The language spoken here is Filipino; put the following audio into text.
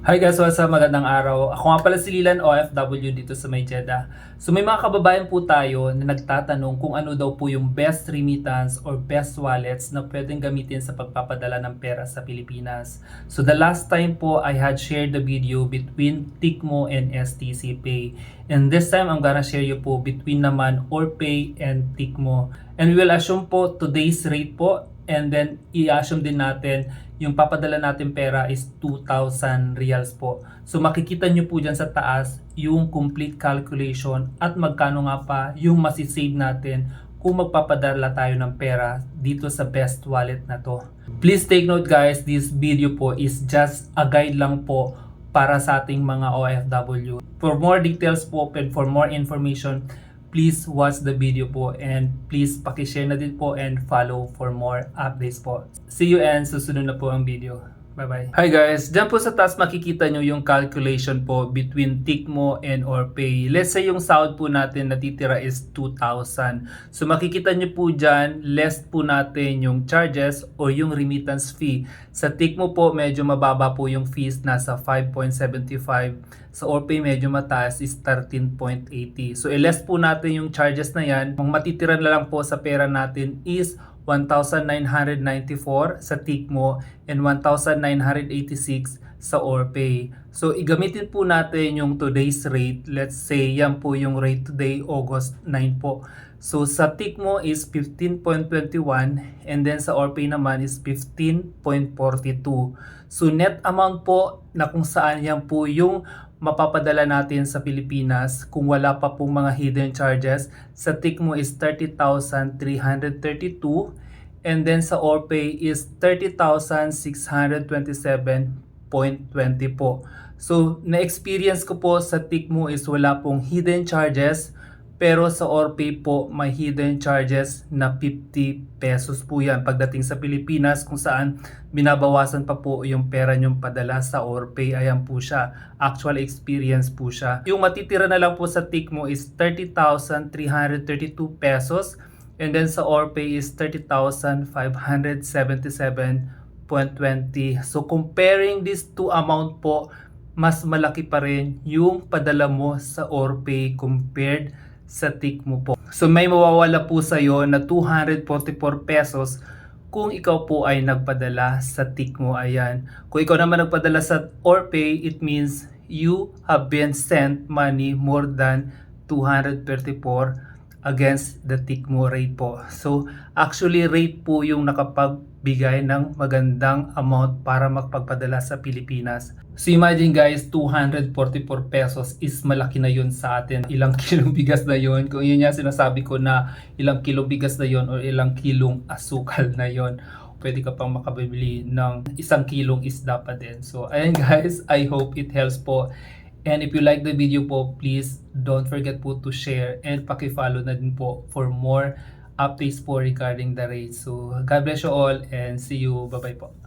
Hi guys, what's up? Magandang araw. Ako nga pala si Lilan OFW dito sa May Jeddah. So may mga kababayan po tayo na nagtatanong kung ano daw po yung best remittance or best wallets na pwedeng gamitin sa pagpapadala ng pera sa Pilipinas. So the last time po I had shared the video between Tikmo and STC Pay. And this time I'm gonna share you po between naman Orpay and Tikmo. And we will assume po today's rate po and then i-assume din natin yung papadala natin pera is 2,000 reals po. So makikita nyo po dyan sa taas yung complete calculation at magkano nga pa yung masisave natin kung magpapadala tayo ng pera dito sa best wallet na to. Please take note guys, this video po is just a guide lang po para sa ating mga OFW. For more details po and for more information, please watch the video po and please pakishare na din po and follow for more updates po. See you and susunod na po ang video. Bye-bye. Hi guys, dyan po sa taas makikita nyo yung calculation po between Tikmo and Orpay. Let's say yung sahod po natin natitira is 2,000. So makikita nyo po dyan, less po natin yung charges o yung remittance fee. Sa Tikmo po, medyo mababa po yung fees, nasa 5.75. Sa Orpay, medyo mataas is 13.80. So i-less po natin yung charges na yan. Ang matitira na lang po sa pera natin is 1,994 sa Tikmo and 1,986 sa Orpay. So, igamitin po natin yung today's rate. Let's say, yan po yung rate today, August 9 po. So, sa Tikmo is 15.21 and then sa Orpay naman is 15.42. So, net amount po na kung saan yan po yung mapapadala natin sa Pilipinas kung wala pa pong mga hidden charges. Sa Tikmo is 30,332 and then sa Orpay is 30,627.20 po. So, na-experience ko po sa Tikmo is wala pong hidden charges pero sa Orpay po may hidden charges na 50 pesos po yan pagdating sa Pilipinas kung saan binabawasan pa po yung pera nyong padala sa Orpay. Ayan po siya. Actual experience po siya. Yung matitira na lang po sa Tikmo is 30,332 pesos and then sa Orpay is 30,577.20. So comparing these two amount po, mas malaki pa rin yung padala mo sa Orpay compared sa Tikmo po. So may mawawala po sa iyo na 244 pesos kung ikaw po ay nagpadala sa Tikmo. Ayan. Kung ikaw naman nagpadala sa Orpay, it means you have been sent money more than 234 against the Tikmo rate po. So, actually rate po yung nakapagbigay ng magandang amount para magpagpadala sa Pilipinas. So, imagine guys, 244 pesos is malaki na yun sa atin. Ilang kilong bigas na yun. Kung yun yung sinasabi ko na ilang kilong bigas na yun or ilang kilong asukal na yun pwede ka pang makabili ng isang kilong isda pa din. So, ayan guys, I hope it helps po. And if you like the video po, please don't forget po to share and paki-follow na din po for more updates po regarding the rates. So, God bless you all and see you. Bye-bye po.